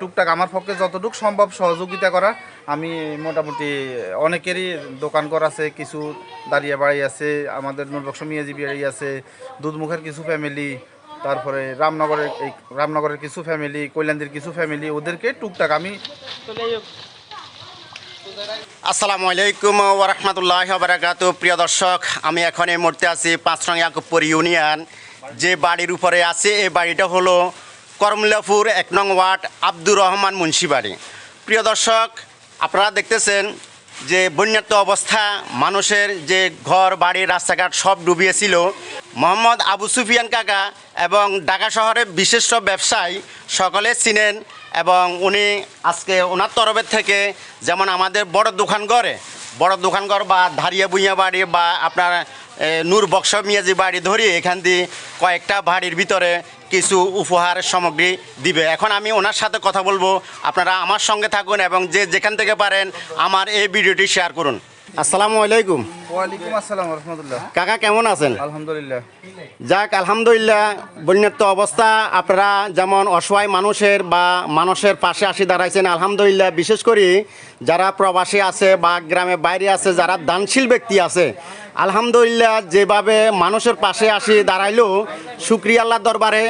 টুকটাক আমার পক্ষে যতটুকু সম্ভব সহযোগিতা করা। আমি মোটামুটি অনেকেরই দোকান করা আছে, কিছু দাঁড়িয়ে বাড়ি আছে, আমাদের নুরবক্স মিয়াজি বাড়ি আছে, দুধমুখের কিছু ফ্যামিলি তারপরে রামনগরের এই রামনগরের কিছু ফ্যামিলি কৈলান্দির কিছু ফ্যামিলি ওদেরকে টুকটাক আমি আসসালামু আলাইকুম ওরহমতুল্লাহ বারাকাত প্রিয় দর্শক, আমি এখন এই মুহূর্তে আছি পাঁচরং ইয়াকুবপুর ইউনিয়ন। যে বাড়ির উপরে আছে, এই বাড়িটা হলো করমলাপুর এক নং ওয়ার্ড আব্দুর রহমান মুন্সি বাড়ি প্রিয় দর্শক, আপনারা দেখতেছেন যে বন্যাত্ম অবস্থা, মানুষের যে ঘর, বাড়ি, রাস্তাঘাট সব ডুবিয়েছিল। মোহাম্মদ আবু সুফিয়ান কাকা এবং ঢাকা শহরের বিশিষ্ট ব্যবসায়ী সকলে চিনেন এবং উনি আজকে ওনার তরফের থেকে যেমন আমাদের বড় দোকান করে বড় দোকানঘর বা ধারিয়া বুইয়া বাড়ি বা আপনার নূর বক্স মিয়াজি বাড়ি ধরি এখান দিয়ে কয়েকটা বাড়ির ভিতরে কিছু উপহার সামগ্রী দিবে। এখন আমি ওনার সাথে কথা বলব। আপনারা আমার সঙ্গে থাকুন এবং যে যেখান থেকে পারেন আমার এই ভিডিওটি শেয়ার করুন। আসসালামু আলাইকুম। ওয়ালাইকুম আসসালাম রহমতুল্লাহ। কাকা কেমন আছেন? আলহামদুলিল্লাহ। যাক আলহামদুলিল্লাহ বন্যাত্ম অবস্থা। আপনারা যেমন অসহায় মানুষের বা মানুষের পাশে আসি দাঁড়াইছেন আলহামদুলিল্লাহ। বিশেষ করে যারা প্রবাসী আছে বা গ্রামে বাইরে আছে যারা দানশীল ব্যক্তি আছে আলহামদুলিল্লাহ যেভাবে মানুষের পাশে আসি দাঁড়াইলেও শুক্রিয়া আল্লাহ দরবারে।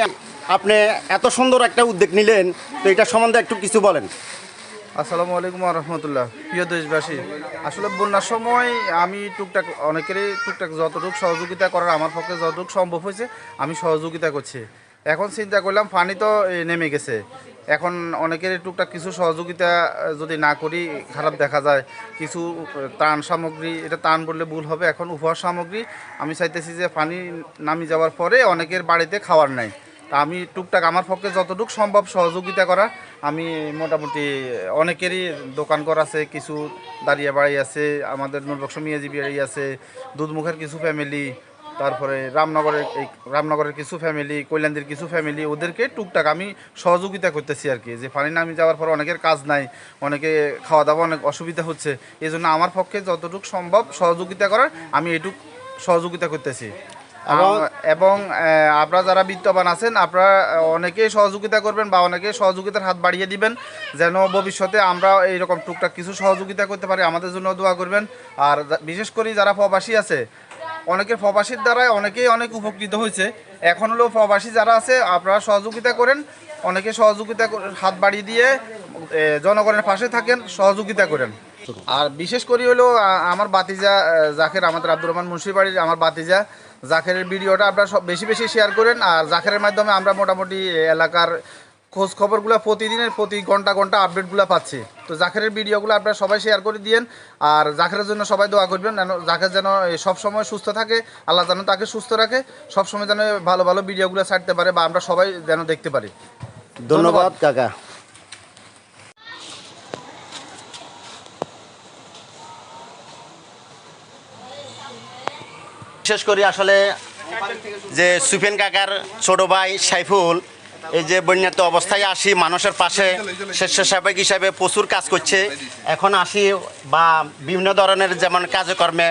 আপনি এত সুন্দর একটা উদ্যোগ নিলেন তো এটা সম্বন্ধে একটু কিছু বলেন। আসসালামু আলাইকুম রহমতুল্লাহ। প্রিয় দেশবাসী, আসলে বন্যার সময় আমি টুকটাক, অনেকেরই টুকটাক যতটুকু সহযোগিতা করার আমার পক্ষে যতটুকু সম্ভব হয়েছে, আমি সহযোগিতা করছি। এখন চিন্তা করলাম, পানি তো নেমে গেছে। এখন অনেকের টুকটাক কিছু সহযোগিতা যদি না করি, খারাপ দেখা যায়। কিছু ত্রাণ সামগ্রী, এটা ত্রাণ বললে ভুল হবে। এখন উপহার সামগ্রী, আমি চাইতেছি যে পানি নামি যাওয়ার পরে অনেকের বাড়িতে খাওয়ার নাই। তা আমি টুকটাক আমার পক্ষে যতটুকু সম্ভব সহযোগিতা করা আমি মোটামুটি অনেকেরই দোকান করা আছে, কিছু দাঁড়িয়ে বাড়ি আছে, আমাদের নুরবক্স মিয়াজি বাড়ি আছে, দুধমুখের কিছু ফ্যামিলি তারপরে রামনগরের এই রামনগরের কিছু ফ্যামিলি কৈলান্দির কিছু ফ্যামিলি ওদেরকে টুকটাক আমি সহযোগিতা করতেছি আর কি। যে পানি নামি যাওয়ার পর অনেকের কাজ নাই, অনেকে খাওয়া দাওয়া অনেক অসুবিধা হচ্ছে এই আমার পক্ষে যতটুকু সম্ভব সহযোগিতা করার, আমি এটুক সহযোগিতা করতেছি। এবং- এবং আপনারা যারা বিত্তবান আছেন আপনারা অনেকেই সহযোগিতা করবেন বা অনেকেই সহযোগিতার হাত বাড়িয়ে দিবেন যেন ভবিষ্যতে আমরা এইরকম টুকটাক কিছু সহযোগিতা করতে পারি। আমাদের জন্য দোয়া করবেন। আর বিশেষ করে যারা প্রবাসী আছে অনেকে প্রবাসীর দ্বারাই অনেকেই অনেক উপকৃত হয়েছে। এখন হলো প্রবাসী যারা আছে আপনারা সহযোগিতা করেন। অনেকে সহযোগিতা হাত বাড়িয়ে দিয়ে জনগণের পাশে থাকেন সহযোগিতা করেন। আর বিশেষ করে হলো আমার বাতিজা জাকের, আমাদের আব্দুর রহমান মুন্সিবাড়ির আমার বাতিজা জাকেরের ভিডিওটা আপনারা সব বেশি বেশি শেয়ার করেন আর জাকেরের মাধ্যমে আমরা মোটামুটি এলাকার খোঁজ খবরগুলো প্রতিদিনের প্রতি ঘণ্টা ঘণ্টা আপডেটগুলো পাচ্ছি। তো জাকেরের ভিডিওগুলো আপনারা সবাই শেয়ার করে দিয়েন আর জাকেরের জন্য সবাই দোয়া করবেন যেন জাকের যেন সব সময় সুস্থ থাকে, আল্লাহ যেন তাকে সুস্থ রাখে, সব সময় যেন ভালো ভালো ভিডিওগুলো ছাড়তে পারে বা আমরা সবাই যেন দেখতে পারি। ধন্যবাদ, কাকা। বিশেষ করে আসলে যে সুফেন কাকার ছোট ভাই সাইফুল এই যে বন্যাত্ম অবস্থায় আসি মানুষের পাশে স্বেচ্ছাসেবক হিসাবে প্রচুর কাজ করছে। এখন আসি বা বিভিন্ন ধরনের যেমন কাজকর্মে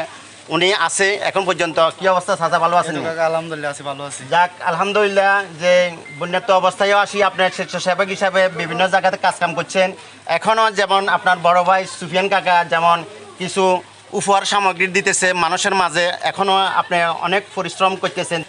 উনি আছে এখন পর্যন্ত। কি অবস্থা চাচা ভালো আছেন? আলহামদুলিল্লাহ আছি ভালো আছি। যাক আলহামদুলিল্লাহ যে বন্যাত্ম অবস্থায়ও আসি আপনার স্বেচ্ছাসেবক হিসাবে বিভিন্ন জায়গাতে কাজকাম করছেন। এখনও যেমন আপনার বড় ভাই সুফিয়ান কাকা যেমন কিছু উপহার সামগ্রী দিতেছে মানুষের মাঝে। এখনও আপনি অনেক পরিশ্রম করতেছেন।